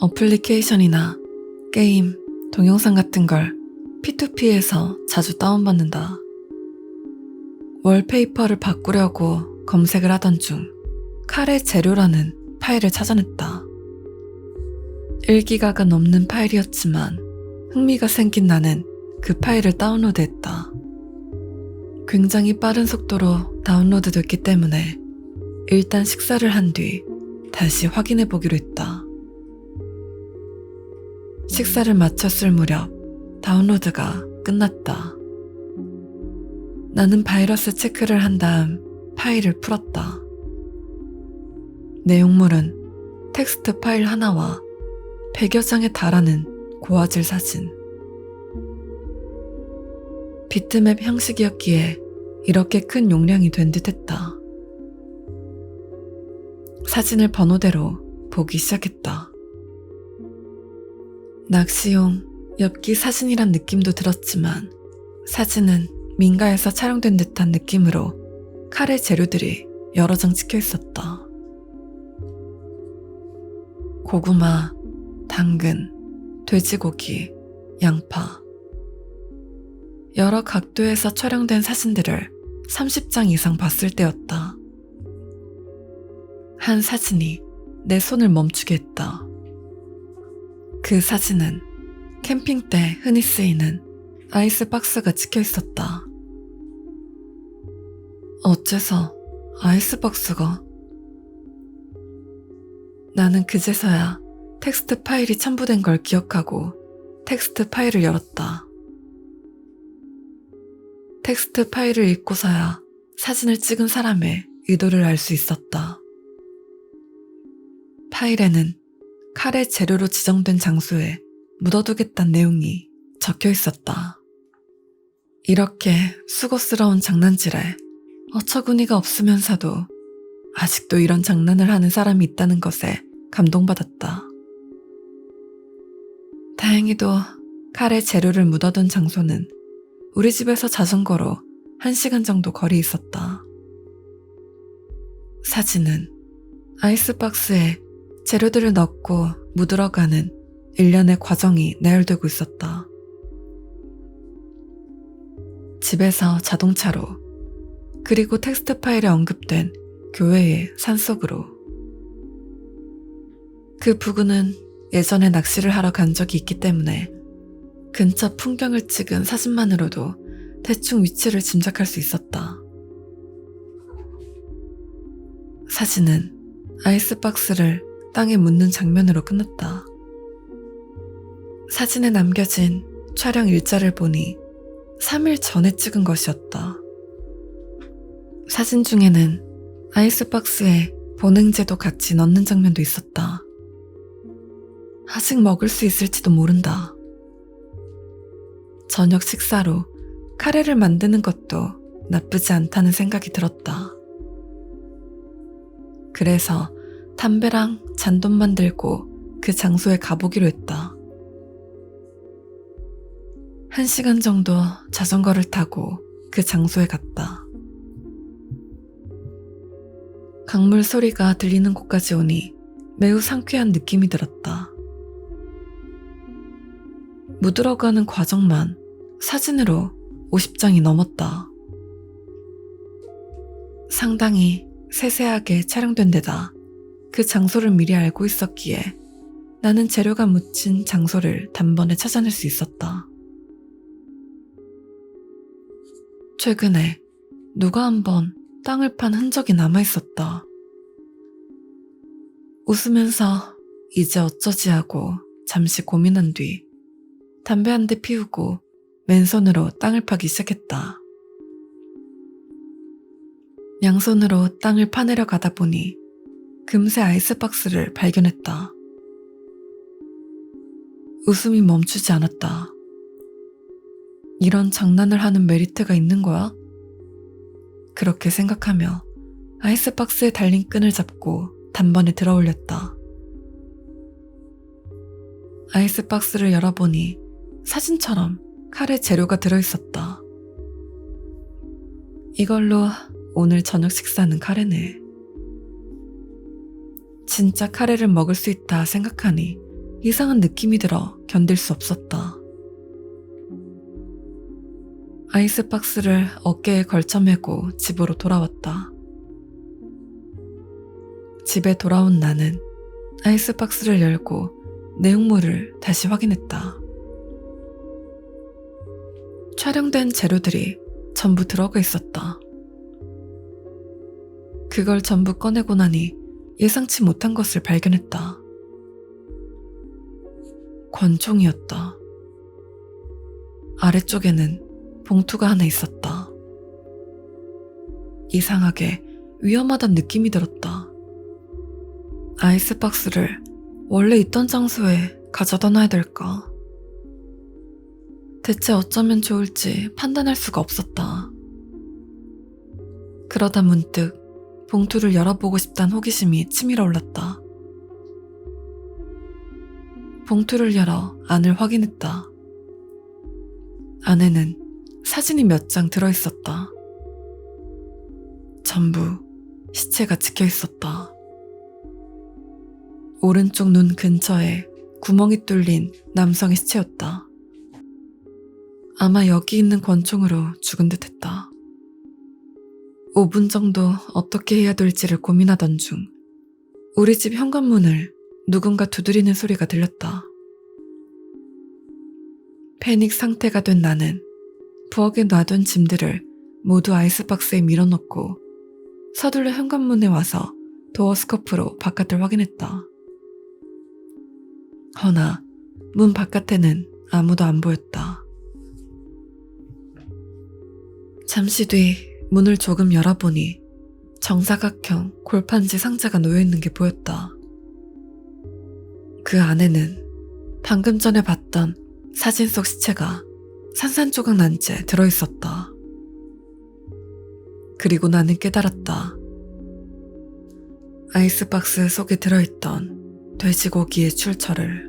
어플리케이션이나 게임, 동영상 같은 걸 P2P에서 자주 다운받는다. 월페이퍼를 바꾸려고 검색을 하던 중 칼의 재료라는 파일을 찾아냈다. 1기가가 넘는 파일이었지만 흥미가 생긴 나는 그 파일을 다운로드했다. 굉장히 빠른 속도로 다운로드 됐기 때문에 일단 식사를 한 뒤 다시 확인해 보기로 했다. 식사를 마쳤을 무렵 다운로드가 끝났다. 나는 바이러스 체크를 한 다음 파일을 풀었다. 내용물은 텍스트 파일 하나와 100여 장에 달하는 고화질 사진. 비트맵 형식이었기에 이렇게 큰 용량이 된 듯 했다. 사진을 번호대로 보기 시작했다. 낚시용 엽기 사진이란 느낌도 들었지만 사진은 민가에서 촬영된 듯한 느낌으로 칼의 재료들이 여러 장 찍혀 있었다. 고구마, 당근, 돼지고기, 양파. 여러 각도에서 촬영된 사진들을 30장 이상 봤을 때였다. 한 사진이 내 손을 멈추게 했다. 그 사진은 캠핑 때 흔히 쓰이는 아이스박스가 찍혀 있었다. 어째서 아이스박스가? 나는 그제서야 텍스트 파일이 첨부된 걸 기억하고 텍스트 파일을 열었다. 텍스트 파일을 읽고서야 사진을 찍은 사람의 의도를 알 수 있었다. 파일에는 칼의 재료로 지정된 장소에 묻어두겠다는 내용이 적혀 있었다. 이렇게 수고스러운 장난질에 어처구니가 없으면서도 아직도 이런 장난을 하는 사람이 있다는 것에 감동받았다. 다행히도 칼의 재료를 묻어둔 장소는 우리 집에서 자전거로 한 시간 정도 거리 있었다. 사진은 아이스박스에 재료들을 넣고 묻으러가는 일련의 과정이 나열되고 있었다. 집에서 자동차로, 그리고 텍스트 파일에 언급된 교회의 산속으로. 그 부근은 예전에 낚시를 하러 간 적이 있기 때문에 근처 풍경을 찍은 사진만으로도 대충 위치를 짐작할 수 있었다. 사진은 아이스박스를 땅에 묻는 장면으로 끝났다. 사진에 남겨진 촬영 일자를 보니 3일 전에 찍은 것이었다. 사진 중에는 아이스박스에 보냉제도 같이 넣는 장면도 있었다. 아직 먹을 수 있을지도 모른다. 저녁 식사로 카레를 만드는 것도 나쁘지 않다는 생각이 들었다. 그래서 담배랑 잔돈만 들고 그 장소에 가보기로 했다. 한 시간 정도 자전거를 타고 그 장소에 갔다. 강물 소리가 들리는 곳까지 오니 매우 상쾌한 느낌이 들었다. 묻으러가는 과정만 사진으로 50장이 넘었다. 상당히 세세하게 촬영된 데다 그 장소를 미리 알고 있었기에 나는 재료가 묻힌 장소를 단번에 찾아낼 수 있었다. 최근에 누가 한번 땅을 판 흔적이 남아 있었다. 웃으면서 이제 어쩌지 하고 잠시 고민한 뒤 담배 한 대 피우고 맨손으로 땅을 파기 시작했다. 양손으로 땅을 파내려 가다 보니 금세 아이스박스를 발견했다. 웃음이 멈추지 않았다. 이런 장난을 하는 메리트가 있는 거야? 그렇게 생각하며 아이스박스에 달린 끈을 잡고 단번에 들어 올렸다. 아이스박스를 열어보니 사진처럼 칼에 재료가 들어있었다. 이걸로 오늘 저녁 식사는 카레네. 진짜 카레를 먹을 수 있다 생각하니 이상한 느낌이 들어 견딜 수 없었다. 아이스박스를 어깨에 걸쳐 매고 집으로 돌아왔다. 집에 돌아온 나는 아이스박스를 열고 내용물을 다시 확인했다. 촬영된 재료들이 전부 들어가 있었다. 그걸 전부 꺼내고 나니 예상치 못한 것을 발견했다. 권총이었다. 아래쪽에는 봉투가 하나 있었다. 이상하게 위험하단 느낌이 들었다. 아이스박스를 원래 있던 장소에 가져다 놔야 될까? 대체 어쩌면 좋을지 판단할 수가 없었다. 그러다 문득 봉투를 열어보고 싶단 호기심이 치밀어 올랐다. 봉투를 열어 안을 확인했다. 안에는 사진이 몇 장 들어 있었다. 전부 시체가 찍혀 있었다. 오른쪽 눈 근처에 구멍이 뚫린 남성의 시체였다. 아마 여기 있는 권총으로 죽은 듯 했다. 5분 정도 어떻게 해야 될지를 고민하던 중 우리 집 현관문을 누군가 두드리는 소리가 들렸다. 패닉 상태가 된 나는 부엌에 놔둔 짐들을 모두 아이스박스에 밀어넣고 서둘러 현관문에 와서 도어 스커프로 바깥을 확인했다. 허나 문 바깥에는 아무도 안 보였다. 잠시 뒤 문을 조금 열어보니 정사각형 골판지 상자가 놓여있는 게 보였다. 그 안에는 방금 전에 봤던 사진 속 시체가 산산조각 난 채 들어있었다. 그리고 나는 깨달았다. 아이스박스 속에 들어있던 돼지고기의 출처를